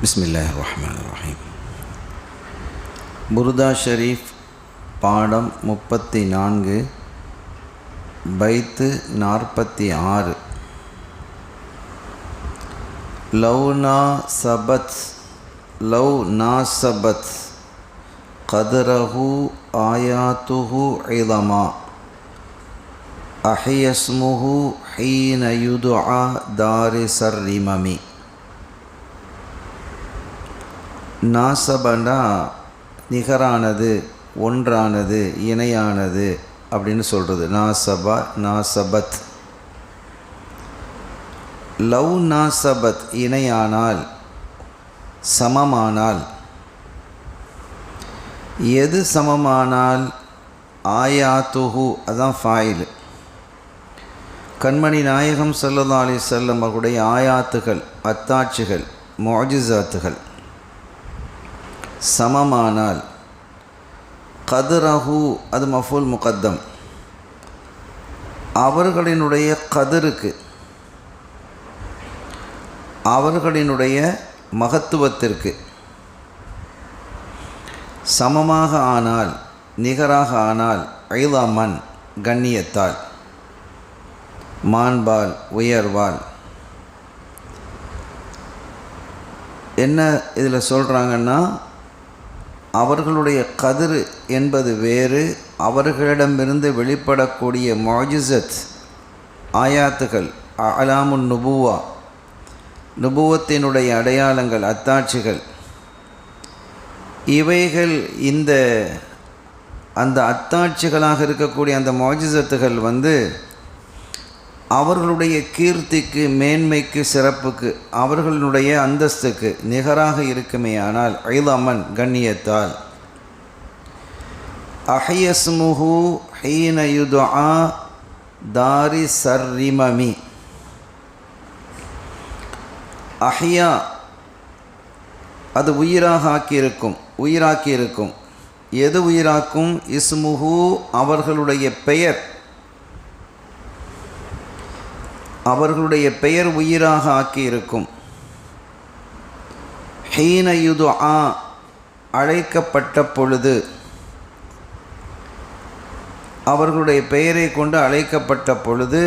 பிஸ்மில்லாஹ் ரஹ்மான் ரஹீம் புருதா ஷரீஃப் பாடம் முப்பத்தி நான்கு பைத்து நாற்பத்தி ஆறு லவ் நா சபத் லவ் நா சபத் கதரஹு ஆயாத்துஹு இலமா அஹியஸ்முஹு ஹீன யுதுஆ தாரி சர்ரிமமி நாசபனா நிகரானது ஒன்றானது இணையானது அப்படின்னு சொல்கிறது நாசபா நாசபத். லவ் நாசபத் இணையானால் சமமானால். எது சமமானால்? ஆயாத்துஹு அதான் ஃபாயில் கண்மணி நாயகம் சொல்லதாலே அலி செல்லம் அவருடைய ஆயாத்துகள் அத்தாட்சிகள் மொஜிசாத்துகள் சமமானால் கதிரஹு அது மஃபூல் முகத்தம். அவர்களினுடைய கதிருக்கு அவர்களினுடைய மகத்துவத்திற்கு சமமாக ஆனால் நிகராக ஆனால் ஐலாமன் கண்ணியத்தால் மாண்பால் உயர்வால். என்ன இதில் சொல்கிறாங்கன்னா அவர்களுடைய கதிர் என்பது வேறு அவர்களிடமிருந்து வெளிப்படக்கூடிய மாஜிசத் ஆயாத்துகள் அலாமுன் நுபுவா நுபுவத்தினுடைய அடையாளங்கள் அத்தாட்சிகள். இவைகள் இந்த அந்த அத்தாட்சிகளாக இருக்கக்கூடிய அந்த மாஜிசத்துகள் வந்து அவர்களுடைய கீர்த்திக்கு மேன்மைக்கு சிறப்புக்கு அவர்களுடைய அந்தஸ்துக்கு நிகராக இருக்குமே ஆனால் ஐலமன் கண்ணியத்தால். அஹயஸ்முஹு ஹீன யுதுஆ தாரி சர்ரிமமி. அஹியா அது உயிராக ஆக்கியிருக்கும் உயிராக்கியிருக்கும். எது உயிராக்கும்? இஸ்முஹு அவர்களுடைய பெயர். அவர்களுடைய பெயர் உயிராக ஆக்கியிருக்கும். ஹீனயுது ஆ அழைக்கப்பட்ட பொழுது அவர்களுடைய பெயரை கொண்டு அழைக்கப்பட்ட பொழுது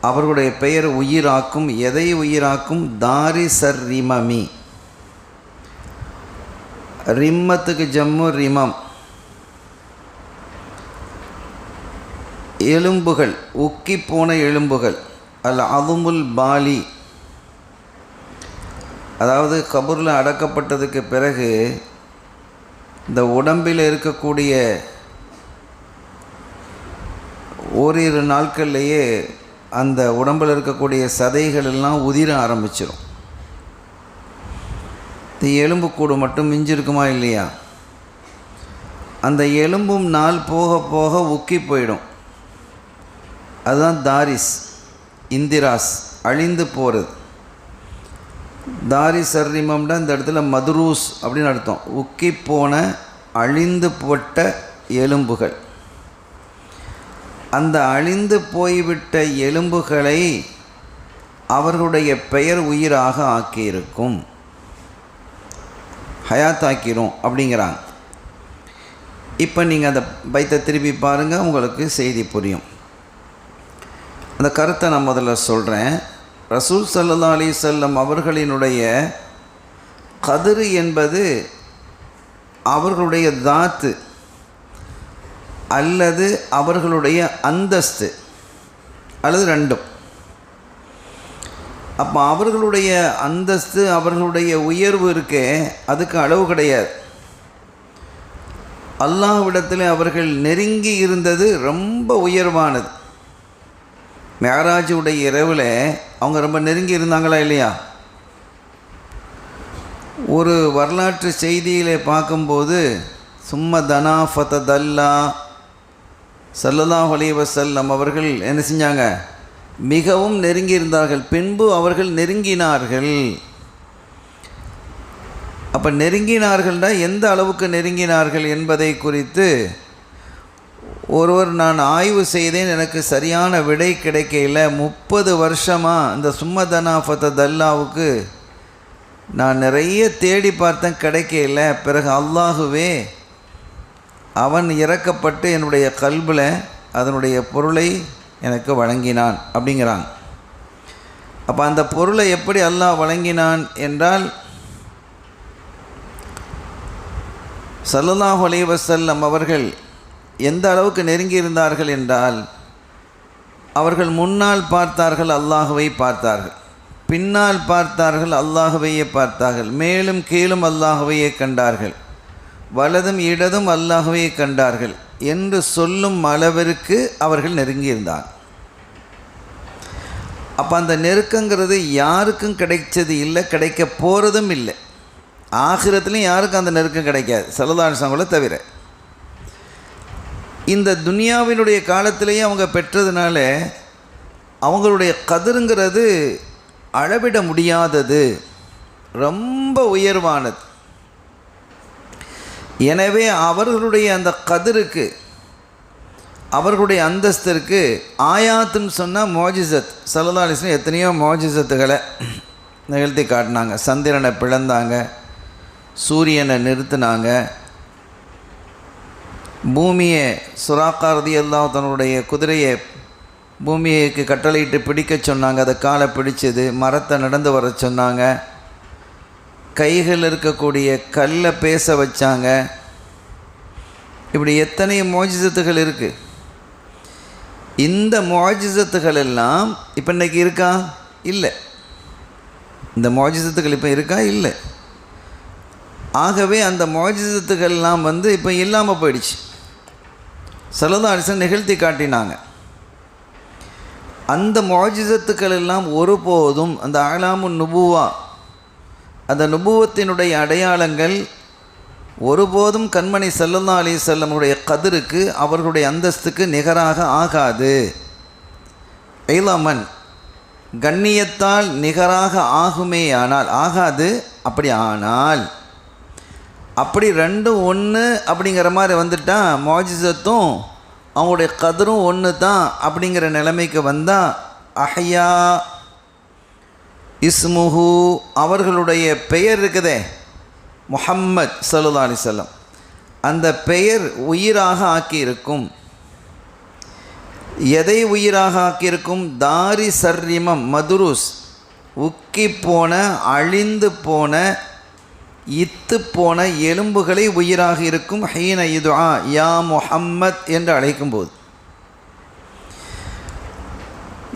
அவர்களுடைய பெயர் உயிராக்கும் எதை உயிராக்கும்? தாரி சர் ரிமமி. ரிம்மத்துக்கு ஜம்மு ரிமம். எலும்புகள் உக்கி போன எலும்புகள் அல்ல அதுமுல் பாலி. அதாவது கபூரில் அடக்கப்பட்டதுக்கு பிறகு இந்த உடம்பில் இருக்கக்கூடிய ஓரிரு நாட்கள்லேயே அந்த உடம்பில் இருக்கக்கூடிய சதைகள் எல்லாம் உதிர ஆரம்பிச்சிடும் இந்த எலும்பு கூடு மட்டும் மிஞ்சிருக்குமா இல்லையா? அந்த எலும்பும் நாள் போக போக உக்கி போயிடும். அதுதான் தாரிஸ் இந்திராஸ் அழிந்து போகிறது தாரிஸ் சர்ரிமம்னா இந்த இடத்துல மதுரூஸ் அப்படின்னு அர்த்தம். உக்கி போன அழிந்து போட்ட எலும்புகள். அந்த அழிந்து போய்விட்ட எலும்புகளை அவர்களுடைய பெயர் உயிராக ஆக்கியிருக்கும். ஹயாத்தாக்கிரும் அப்படிங்கிறாங்க. இப்போ நீங்கள் அந்த பைத்தை திருப்பி பாருங்கள் உங்களுக்கு செய்தி புரியும். அந்த கருத்தை நான் முதல்ல சொல்கிறேன் ரசூல் சல்லா அலி செல்லம் அவர்களினுடைய கதிர் என்பது அவர்களுடைய தாத்து அல்லது அவர்களுடைய அந்தஸ்து அல்லது ரெண்டும். அப்போ அவர்களுடைய அந்தஸ்து அவர்களுடைய உயர்வு இருக்கே அதுக்கு அளவு கிடையாது. அல்லாஹ்விடத்தில் அவர்கள் நெருங்கி இருந்தது ரொம்ப உயர்வானது. மேராஜுடைய இரவில் அவங்க ரொம்ப நெருங்கி இருந்தாங்களா இல்லையா? ஒரு வரலாற்று செய்தியில் பார்க்கும்போது சும்ம தனா ஃபத தல்லா சல்லல்லாஹ் செல்லம் அவர்கள் என்ன செஞ்சாங்க? மிகவும் நெருங்கி இருந்தார்கள். பின்பு அவர்கள் நெருங்கினார்கள். அப்போ நெருங்கினார்கள்னால் எந்த அளவுக்கு நெருங்கினார்கள் என்பதை குறித்து ஒருவர் நான் ஆய்வு செய்தேன் எனக்கு சரியான விடை கிடைக்கல முப்பது வருஷமாக இந்த சும்மதனா ஃபத்த தல்லாவுக்கு நான் நிறைய தேடி பார்த்தேன் கிடைக்கல பிறகு அல்லாஹுவே அவன் இறக்கப்பட்டு என்னுடைய கல்பில் அதனுடைய பொருளை எனக்கு வழங்கினான் அப்படிங்கிறாங்க. அப்போ அந்த பொருளை எப்படி அல்லாஹ் வழங்கினான் என்றால் சல்லல்லாஹு அலைஹி வஸல்லம் அவர்கள் எந்த அளவுக்கு நெருங்கி இருந்தார்கள் என்றால் அவர்கள் முன்னால் பார்த்தார்கள் அல்லாஹுவை பார்த்தார்கள். பின்னால் பார்த்தார்கள் அல்லாஹுவையே பார்த்தார்கள். மேலும் கீழும் அல்லாஹுவையே கண்டார்கள். வலதும் இடதும் அல்லாஹுவையே கண்டார்கள் என்று சொல்லும் அளவிற்கு அவர்கள் நெருங்கியிருந்தாங்க அப்போ அந்த நெருக்கங்கிறது யாருக்கும் கிடைச்சது இல்லை கிடைக்க போகிறதும் இல்லை. ஆகிரத்துலையும் யாருக்கும் அந்த நெருக்கம் கிடைக்காது. சலதாசங்களை தவிர. இந்த துனியாவினுடைய காலத்திலேயே அவங்க பெற்றதுனால அவங்களுடைய கதிருங்கிறது அளவிட முடியாதது. ரொம்ப உயர்வானது. எனவே அவர்களுடைய அந்த கதிருக்கு அவர்களுடைய அந்தஸ்திற்கு ஆயாத்துன்னு சொன்னால் மோஜிசத் சலதாலிசன் எத்தனையோ மோஜிசத்துகளை நிகழ்த்தி காட்டினாங்க. சந்திரனை பிளந்தாங்க சூரியனை நிறுத்தினாங்க. பூமியை சுறாக்காரதி எல்லாம் தன்னுடைய குதிரையை பூமியைக்கு கட்டளையிட்டு பிடிக்க சொன்னாங்க. அதை காலை பிடிச்சது மரத்தை நடந்து வர சொன்னாங்க. கைகள் இருக்கக்கூடிய கல்லை பேச வச்சாங்க. இப்படி எத்தனை மோஜிசத்துகள் இருக்குது இந்த மோஜிசத்துகள் எல்லாம் இப்போ இன்றைக்கி இருக்கா? இல்லை. இந்த மோஜிசத்துகள் இப்போ இருக்கா? இல்லை. ஆகவே அந்த மோஜிசத்துகள்லாம் வந்து இப்போ இல்லாமல் போயிடுச்சு. சலதாரிசன் நிகழ்த்தி காட்டினாங்க. அந்த மோஜிசத்துக்கள் எல்லாம் ஒருபோதும் அந்த ஆலாமு நுபுவா அந்த நுபுவத்தினுடைய அடையாளங்கள் ஒருபோதும் கண்மணி செல்லல்லா அலி செல்லமுடைய கதிருக்கு அவர்களுடைய அந்தஸ்துக்கு நிகராக ஆகாது. ஐலாமன் கண்ணியத்தால் நிகராக ஆகுமேயானால் ஆகாது அப்படி ஆனால் அப்படி ரெண்டும் ஒன்று அப்படிங்கிற மாதிரி வந்துட்டால் மோஜிசத்தும் அவங்களுடைய கதரும் ஒன்று தான் அப்படிங்கிற நிலைமைக்கு வந்தால் அஹ்யா இஸ்முஹு அவர்களுடைய பெயர் இருக்குதே முஹம்மத் சல்லா அலிசல்லம் அந்த பெயர் உயிராக ஆக்கியிருக்கும். எதை உயிராக ஆக்கியிருக்கும்? தாரி சர்ரிமம் மதுருஸ். உக்கி போன அழிந்து போன இத்து போன எலும்புகளை உயிராக இருக்கும் ஹீன இதுஆ யா முஹம்மத் என்று அழைக்கும்போது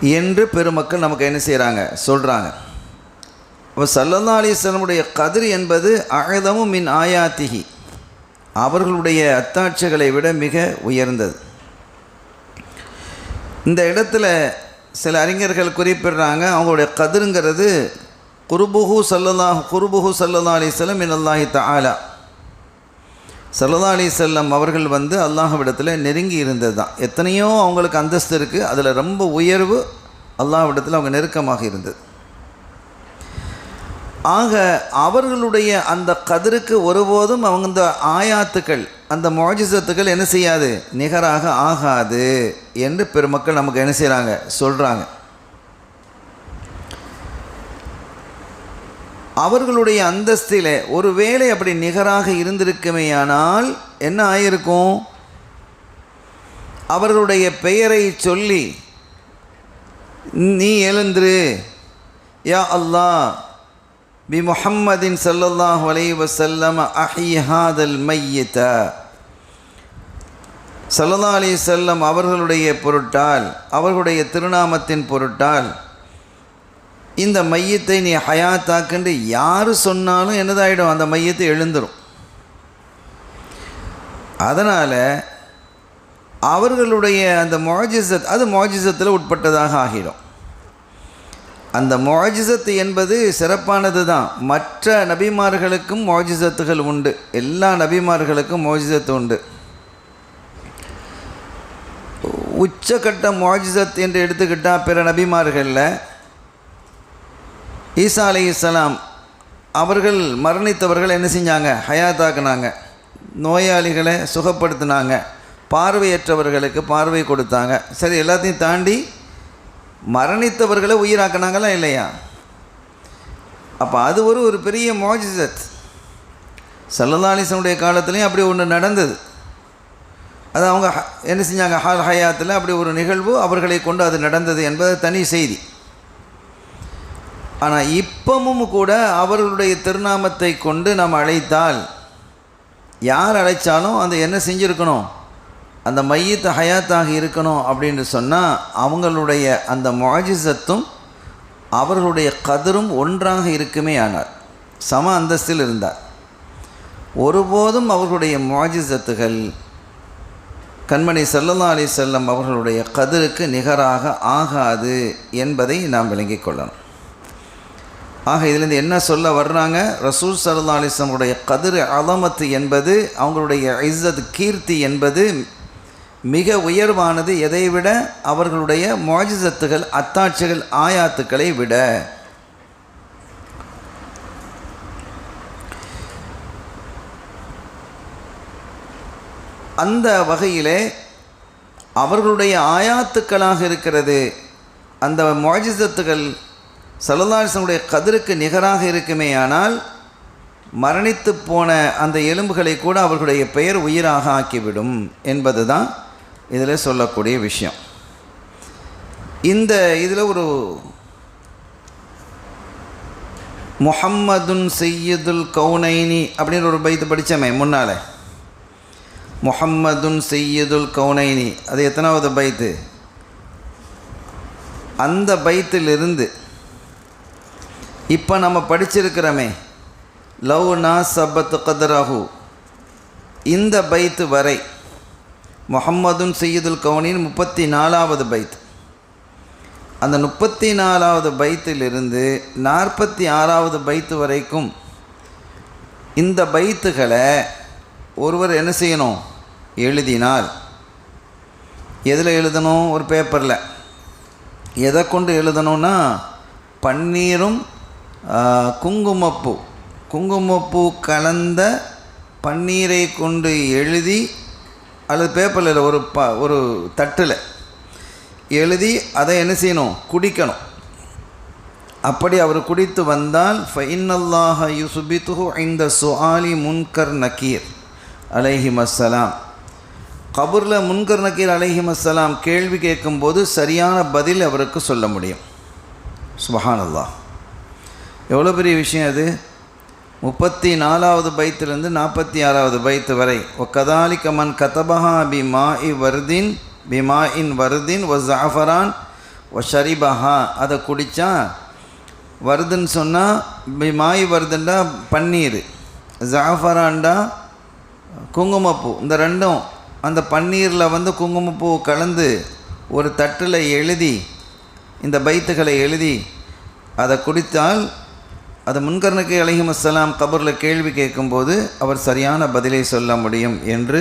என்று பெருமக்கள் நமக்கு என்ன செய்கிறாங்க சொல்கிறாங்க அப்போ சல்லல்லா அலிஸ்லமுடைய கதிர் என்பது அழதமும் மின் ஆயாத்திகி அவர்களுடைய அத்தாட்சிகளை விட மிக உயர்ந்தது. இந்த இடத்துல சில அறிஞர்கள் குறிப்பிடுறாங்க அவங்களுடைய கதிருங்கிறது குருபுஹு சல்லல்லா குருபுஹு சல்லல்லா செல்லம் இன் அல்லாஹி தாலா சல்லல்லா அலி செல்லம் அவர்கள் வந்து அல்லாஹ்விடத்தில் நெருங்கி இருந்தது தான் எத்தனையோ அவங்களுக்கு அந்தஸ்து இருக்குது அதில் ரொம்ப உயர்வு அல்லாஹ்விடத்தில் அவங்க நெருக்கமாக இருந்தது. ஆக அவர்களுடைய அந்த கதிருக்கு ஒருபோதும் அவங்க இந்த ஆயாத்துக்கள் அந்த மோஜிசத்துக்கள் என்ன செய்யாது? நிகராக ஆகாது என்று பெருமக்கள் நமக்கு என்ன செய்கிறாங்க சொல்கிறாங்க அவர்களுடைய அந்தஸ்தில் ஒரு வேளை அப்படி நிகராக இருந்திருக்குமேயானால் என்ன ஆயிருக்கும்? அவர்களுடைய பெயரை சொல்லி நீ எழுந்துரு யா அல்லாஹ் பி முஹம்மதின் சல்லல்லாஹ் அலைஹி செல்லம் அஹிஹாதல் மையத சல்லல்லா அலி செல்லம் அவர்களுடைய பொருட்டால் அவர்களுடைய திருநாமத்தின் பொருட்டால் இந்த மையத்தை நீ ஹயாத்தாக்குன்னு யார் சொன்னாலும் என்னதாயிடும்? அந்த மையத்தை எழுந்துரும். அதனால் அவர்களுடைய அந்த மொஜிசத் அது மொஜிசத்தில் உட்பட்டதாக ஆகிடும். அந்த மொஜிசத்து என்பது சிறப்பானது தான். மற்ற நபிமார்களுக்கும் மொஜிசத்துகள் உண்டு. எல்லா நபிமார்களுக்கும் மொஜிசத்து உண்டு. உச்சக்கட்ட மொஜிசத் என்று எடுத்துக்கிட்டால் பிற நபிமார்களில் ஈசா அலி இஸ்லாம் அவர்கள் மரணித்தவர்கள் என்ன செஞ்சாங்க? ஹயாத்தாக்குனாங்க. நோயாளிகளை சுகப்படுத்தினாங்க. பார்வையற்றவர்களுக்கு பார்வை கொடுத்தாங்க. சரி எல்லாத்தையும் தாண்டி மரணித்தவர்களை உயிராக்குனாங்களா இல்லையா? அப்போ அது ஒரு ஒரு பெரிய மோஜிசத் சல்லதாலிசனுடைய காலத்துலேயும் அப்படி ஒன்று நடந்தது. அது அவங்க ஹ- என்ன செஞ்சாங்க? ஹால் ஹயாத்தில் அப்படி ஒரு நிகழ்வு அவர்களை கொண்டு அது நடந்தது என்பது தனி செய்தி. ஆனால் இப்பவும் கூட அவர்களுடைய திருநாமத்தை கொண்டு நாம் அழைத்தால் யார் அழைச்சாலும் அந்த என்ன செஞ்சுருக்கணும்? அந்த மையத்தை ஹயாத்தாக இருக்கணும் அப்படின்னு சொன்னால் அவங்களுடைய அந்த முஜிசத்தும் அவர்களுடைய கதரும் ஒன்றாக இருக்குமே ஆனார். சம அந்தஸ்தில் இருந்தார். ஒருபோதும் அவர்களுடைய முஜிசத்துகள் கண்மணி சல்லல்லா அலி செல்லம் அவர்களுடைய கதிருக்கு நிகராக ஆகாது என்பதை நாம் விளங்கிக் கொள்ளணும். ஆக இதிலிருந்து என்ன சொல்ல வர்றாங்க? ரசூல் சல்லா அலிஸ்லமுடைய கதிர் அலமத்து என்பது அவங்களுடைய இஸ்ஸத் கீர்த்தி என்பது மிக உயர்வானது. எதை விட? அவர்களுடைய மோஜிசத்துகள் அத்தாட்சிகள் ஆயாத்துக்களை விட. அந்த வகையிலே அவர்களுடைய ஆயாத்துக்களாக இருக்கிறது. அந்த மோஜிசத்துகள் சல்லல்லாசனுடைய கதிருக்கு நிகராக இருக்குமே ஆனால் மரணித்து போன அந்த எலும்புகளை கூட அவர்களுடைய பெயர் உயிராக ஆக்கிவிடும் என்பது தான் இதில் சொல்லக்கூடிய விஷயம். இந்த இதில் ஒரு முஹம்மதுன் செய்யுதுல் கவுனைனி அப்படின்னு ஒரு பைத்து படித்தமே முன்னால். முஹம்மதுன் செய்யுதுல் கவுனைனி அது எத்தனாவது பைத்து? அந்த பைத்திலிருந்து இப்போ நம்ம படிச்சிருக்கிறோமே. லவ் நா சபத் கதரஹு. இந்த பைத்து வரை முஹம்மதுன் செய்யுதுல் கவுனின் முப்பத்தி நாலாவது பைத். அந்த முப்பத்தி நாலாவது பைத்திலிருந்து நாற்பத்தி ஆறாவது பைத்து வரைக்கும் இந்த பைத்துகளை ஒருவர் என்ன செய்யணும்? எழுதினால். எதில் எழுதணும்? ஒரு பேப்பரில். எதை கொண்டு எழுதணும்னா பன்னீரும் குங்குமப்பூ. குங்குமப்பூ கலந்த பன்னீரை கொண்டு எழுதி அல்லது பேப்பரில் ஒரு ப ஒரு தட்டில் எழுதி அதை என்ன செய்யணும்? குடிக்கணும். அப்படி அவர் குடித்து வந்தால் ஃபைனல்லாஹ யுசுபித்துஹு இந்த சுஆலி முன்கர் நக்கீர் அலைஹிமஸ்ஸலாம். கபூரில் முன்கர் நக்கீர் அலைஹிமஸ்ஸலாம் கேள்வி கேட்கும்போது சரியான பதில் அவருக்கு சொல்ல முடியும். சுபஹானல்லாஹ். எவ்வளோ பெரிய விஷயம் அது? முப்பத்தி நாலாவது பைத்திலிருந்து நாற்பத்தி ஆறாவது பைத்து வரை. ஒக்கதாலி கமன் கதபஹா பி மா இ வர்தின் பி மா இன் வருதின் ஒ ஜாஃபரான் ஒ ஷரிபஹா. அதை குடித்தா வருதுன்னு சொன்னால் பி மாய் வருதுண்டா பன்னீர். ஜாஃபரான்டா குங்குமப்பூ. இந்த ரெண்டும் அந்த பன்னீரில் வந்து குங்குமப்பூ கலந்து ஒரு தட்டில் எழுதி இந்த பைத்துகளை எழுதி அதை குடித்தால் அது முன்கர்ணக்கு அலைஹிம் அஸ்லாம் கபரில் கேள்வி கேட்கும்போது அவர் சரியான பதிலை சொல்ல முடியும் என்று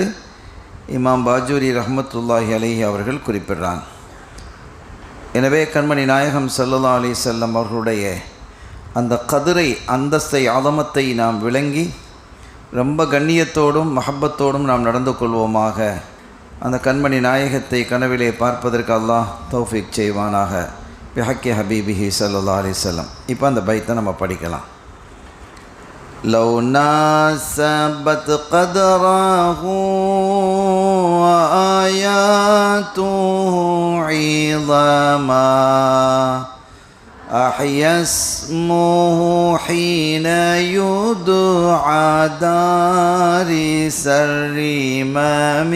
இமாம் பாஜூரி ரஹமத்துல்லாஹி அலிஹி அவர்கள் குறிப்பிடுறாங்க எனவே கண்மணி நாயகம் சல்லல்லா அலி செல்லம் அவர்களுடைய அந்த கதிரை அந்தஸ்தை ஆதமத்தை நாம் விளங்கி ரொம்ப கண்ணியத்தோடும் மஹப்பத்தோடும் நாம் நடந்து கொள்வோமாக. அந்த கண்மணி நாயகத்தை கனவிலே பார்ப்பதற்கு அல்லாஹ் தௌஃபிக் செய்வானாக. பிஹக்கி ஹபீபிஹி சல்லா அலிசல்லம் இப்போ அந்த பைத்தை நம்ம படிக்கலாம் لو ناسبت قدره وآياته عظاما أحيا اسمه حين يدعى دارس الرمام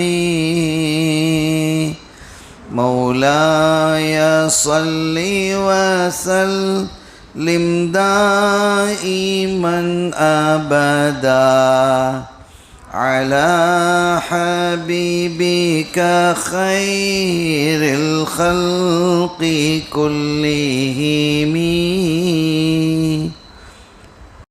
مولاي صل وسلم دائما ابدا على حبيبك خير الخلق كلهم.